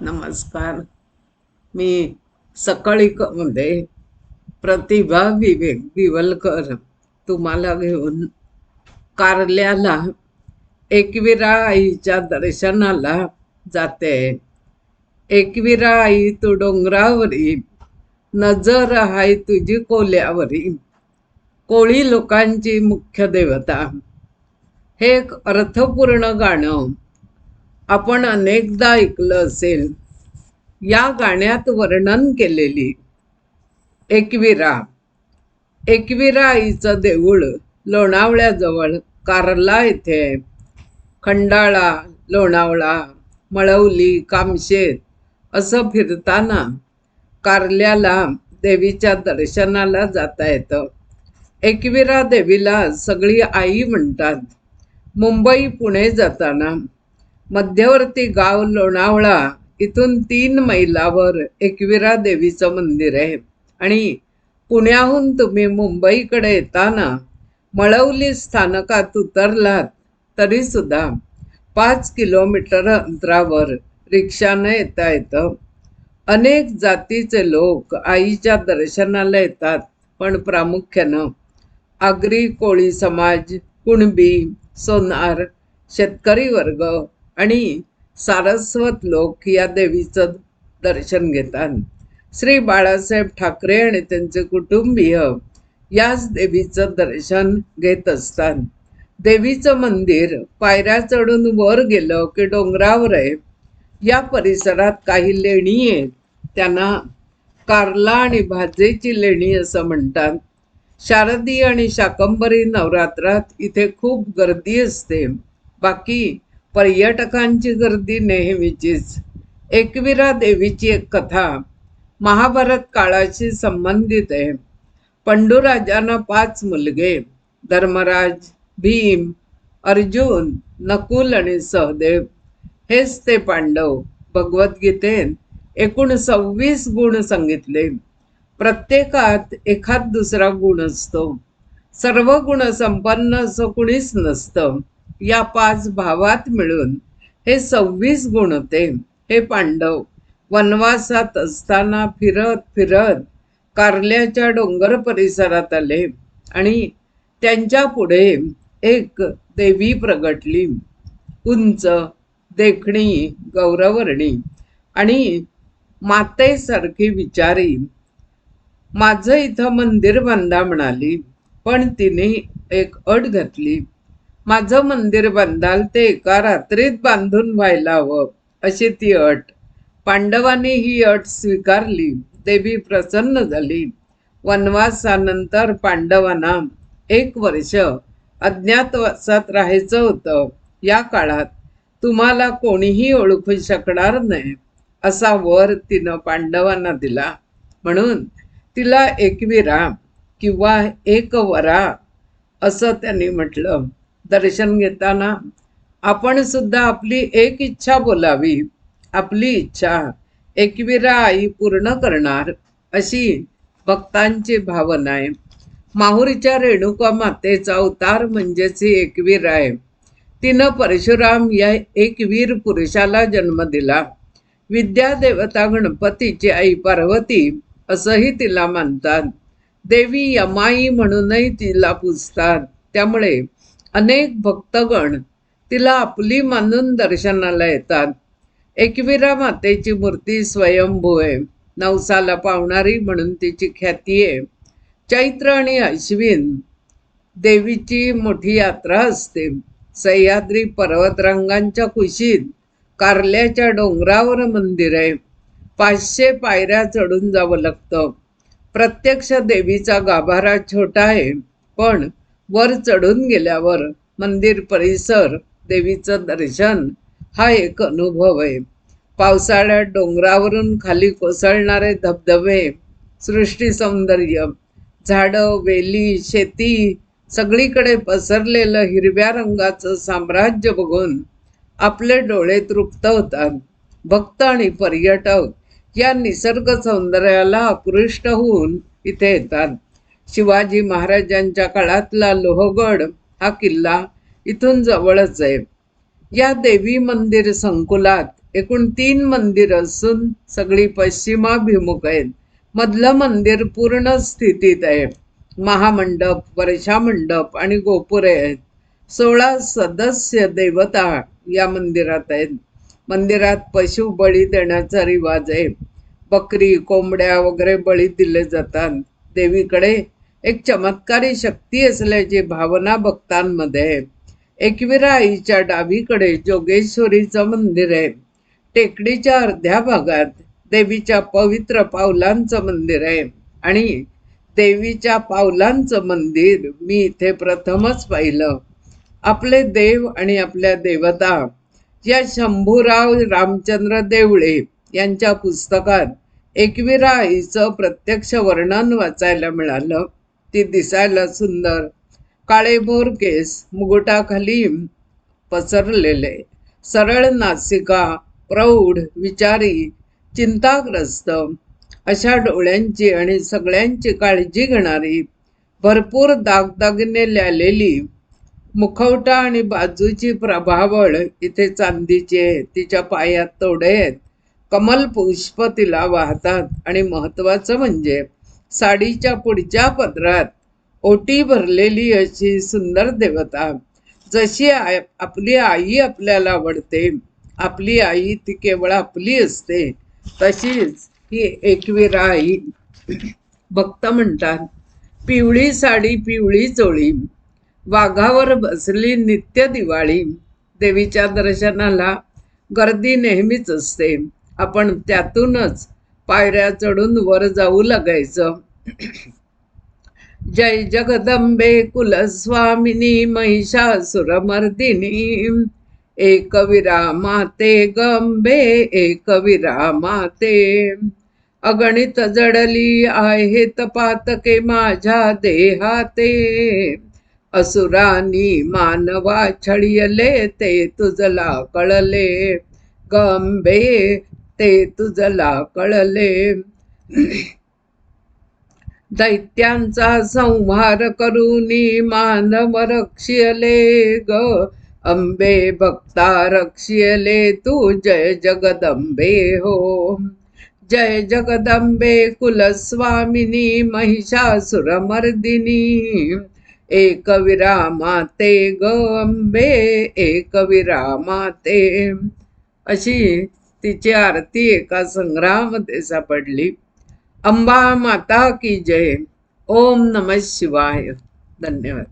नमस्कार. मी सकाळी मध्ये म्हणजे प्रतिभा विवेक बिवलकर तुम्हाला घेऊन कारल्याला एकविरा आईच्या दर्शनाला जाते. एकविरा आई तू डोंगरावरी नजर हाय तुझी कोल्यावरी. कोळी लोकांची मुख्य देवता. हे एक अर्थपूर्ण गाणं. आपण अनेकदा ऐकलं असेल या गाण्यात वर्णन केलेली एकविरा. एकविरा आईचं देऊळ लोणावळ्याजवळ कारला येथे. खंडाळा लोणावळा मळवली कामशेत असं फिरताना कारल्याला देवीच्या दर्शनाला जाता येतं. एकविरा देवीला सगळी आई म्हणतात. मुंबई पुणे जाताना मध्यवर्ती गाव लोणावळा इथून तीन मैलावर एकविरा देवीचं मंदिर आहे. आणि पुण्याहून तुम्ही मुंबईकडे येताना मळवली स्थानकात उतरलात तरीसुद्धा पाच किलोमीटर अंतरावर रिक्षानं येता येतं. अनेक जातीचे लोक आईच्या दर्शनाला येतात पण प्रामुख्यानं आगरी कोळी समाज कुणबी सोनार शेतकरी वर्ग आणि सारस्वत लोक या देवीचं दर्शन घेतात. श्री बाळासाहेब ठाकरे आणि त्यांचे कुटुंबीय याच देवीचं दर्शन घेत असतात. देवीचं मंदिर पायऱ्या चढून वर गेलं की डोंगरावर आहे. या परिसरात काही लेणी आहेत. त्यांना कारला आणि भाजेची लेणी असं म्हणतात. शारदी आणि शाकंबरी नवरात्रात इथे खूप गर्दी असते. बाकी पर्यटकांची गर्दी नेहमीचीच. एकविरा देवीची एक कथा महाभारत काळाशी संबंधित आहे. पंडूराजांना पाच मुलगे धर्मराज भीम अर्जुन नकुल आणि सहदेव. हेच ते पांडव भगवद्गीतेत एकूण सव्वीस गुण सांगितले. प्रत्येकात एखाद दुसरा गुण असतो. सर्व गुण संपन्न असं कुणीच नसतं. या पाच भावात मिळून हे सव्वीस गुण होते. हे पांडव वनवासात असताना फिरत फिरत कारल्याच्या डोंगर परिसरात आले आणि त्यांच्या पुढे एक देवी प्रगटली. उंच देखणी गौरवर्णी आणि मातेसारखी विचारी. माझं इथं मंदिर बांधा म्हणाली पण तिने एक अट घातली. माझं मंदिर बांधाल ते एका रात्रीत बांधून व्हायला हवं अशी ती अट. पांडवांनी ही अट स्वीकारली देवी प्रसन्न झाली. वनवासानंतर पांडवांना एक वर्ष अज्ञातवासात राहायचं होतं. या काळात तुम्हाला कोणीही ओळखू शकणार नाही असा वर तिनं पांडवांना दिला. म्हणून तिला एकविरा किंवा एक वरा असं त्यांनी म्हटलं. दर्शन घेताना आपण सुद्धा आपली एक इच्छा बोलावी आपली इच्छा एकविरा आई पूर्ण करणार अशी भक्तांची भावना आहे. माहुरीच्या रेणुका मातेचा अवतार म्हणजेच ही एकवीर आहे तिनं परशुराम या एकवीर पुरुषाला जन्म दिला. विद्या देवता गणपतीची आई पार्वती असंही तिला मानतात. देवी यमाई म्हणूनही तिला पूजतात. त्यामुळे अनेक भक्तगण तिला आपली मानून दर्शनाला येतात. एकविरा मातेची मूर्ती स्वयंभू आहे नवसाला पावणारी म्हणून तिची ख्याती आहे चैत्र आणि अश्विन देवीची मोठी यात्रा असते. सह्याद्री पर्वतरांगांच्या कुशीत कारल्याच्या डोंगरावर मंदिर. आहे पाचशे पायऱ्या चढून जावं लागतं. प्रत्यक्ष देवीचा गाभारा छोटा आहे पण वर चढून गेल्यावर मंदिर परिसर देवीचं दर्शन हा एक अनुभव आहे. पावसाळ्यात डोंगरावरून खाली कोसळणारे धबधबे सृष्टी सौंदर्य झाडं वेली शेती सगळीकडे पसरलेलं हिरव्या रंगाचं साम्राज्य बघून आपले डोळे तृप्त होतात. भक्त आणि पर्यटक या निसर्ग सौंदर्याला आकृष्ट होऊन इथे येतात. शिवाजी महाराजांच्या काळातला लोहगड हा किल्ला इथून जवळच आहे. या देवी मंदिर संकुलात एकूण तीन मंदिर असून सगळी पश्चिमाभिमुख आहेत. मधलं मंदिर पूर्ण स्थितीत आहे. महामंडप वर्षा मंडप आणि गोपुरे आहेत. सोळा सदस्य देवता या मंदिरात आहेत. मंदिरात पशु बळी देण्याचा रिवाज आहे. बकरी कोंबड्या वगैरे बळी दिले जातात. देवीकडे एक चमत्कारी शक्ती असल्याची भावना भक्तांमध्ये आहे. एकविरा आईच्या डावीकडे जोगेश्वरीचं मंदिर आहे. टेकडीच्या अर्ध्या भागात देवीच्या पवित्र पावलांचं मंदिर आहे. आणि देवीच्या पावलांचं मंदिर मी इथे प्रथमच पाहिलं. आपले देव आणि आपल्या देवता या शंभूराव रामचंद्र देवळे यांच्या पुस्तकात एकविरा आईचं प्रत्यक्ष वर्णन वाचायला मिळालं. ती दिसायला सुंदर. काळेभोर केस मुगुटाखाली पसरलेले. सरळ नासिका प्रौढ विचारी चिंताग्रस्त. अशा डोळ्यांची आणि सगळ्यांची काळजी घेणारी भरपूर दागदागिने लिहिलेली मुखवटा आणि बाजूची प्रभावळ इथे चांदीची आहे तिच्या पायात तोडे आहेत. कमल पुष्प तिला वाहतात आणि महत्वाचं म्हणजे साडीच्या पुढच्या पदरात ओटी भरलेली अशी सुंदर देवता. जशी आय आपली आई आपल्याला आवडते आपली आई ती केवळ आपली असते तशीच ही एकवीरा आई भक्त म्हणतात पिवळी साडी पिवळी चोळी वाघावर बसली नित्य दिवाळी देवीच्या दर्शनाला गर्दी नेहमीच असते आपण त्यातूनच पायऱ्या चढून वर जाऊ लागायचं. जय जगदंबे कुलस्वामिनी महिषासुरमर्दिनी एक विरामाते गंबे एक विरामाते. अगणित जडली आहेत पातके माझ्या देहाते. असुरानी मानवा छळियले ते तुझला कळले. गंबे ते तुझला कळले. दैत्यांचा संहार करूनी मानव रक्षियले ग. अंबे भक्ता रक्षियले तू. जय जगदंबे हो. जय जगदंबे कुलस्वामिनी महिषासुरमर्दिनी. एक विरामाते ग अंबे एक विरामाते. अशी तिची आरती एका संग्रहामध्ये सापडली. अंबा माता की जय. ओम नमः शिवाय. धन्यवाद.